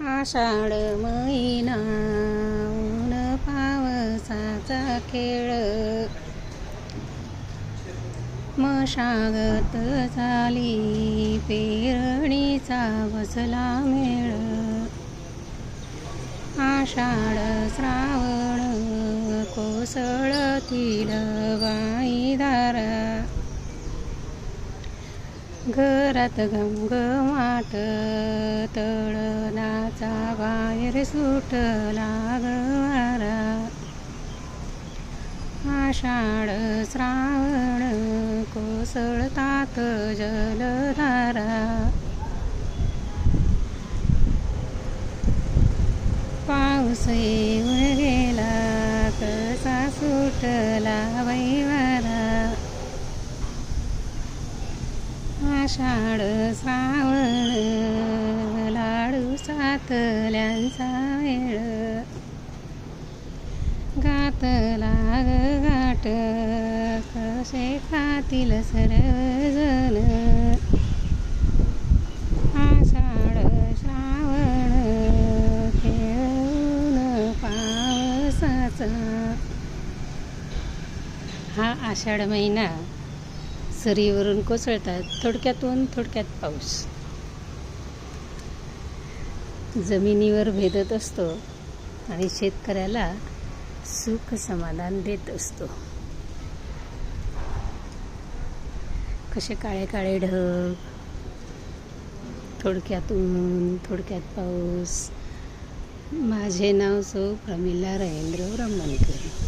आषाढ महिना ऊन पावसाचा खेळ. मशागत झाली पेरणीचा बसला मेळ. आषाढ श्रावण कोसळतील वाईदारा घरात तळ तळणाचा बाहेर सुटला गवारा आषाढ श्रावण कोसळतात जलधारा. पाऊस येऊन गेला कसा सुटला वै आषाढ श्रावण लाडू सातल्यांचा वेळ. गातला लाग गाठ कसे खातील सर्वजण. आषाढ श्रावण खेळून पावसाचा. हा आषाढ महिना सरीवरून कोसळतात थोडक्यातून थोडक्यात पाऊस. जमिनीवर भेदत असतो आणि शेतकऱ्याला सुख समाधान देत असतो. कसे काळे काळे ढग थोडक्यातून थोडक्यात पाऊस. माझे नाव सौ प्रमिला रवींद्र ब्रह्मणकर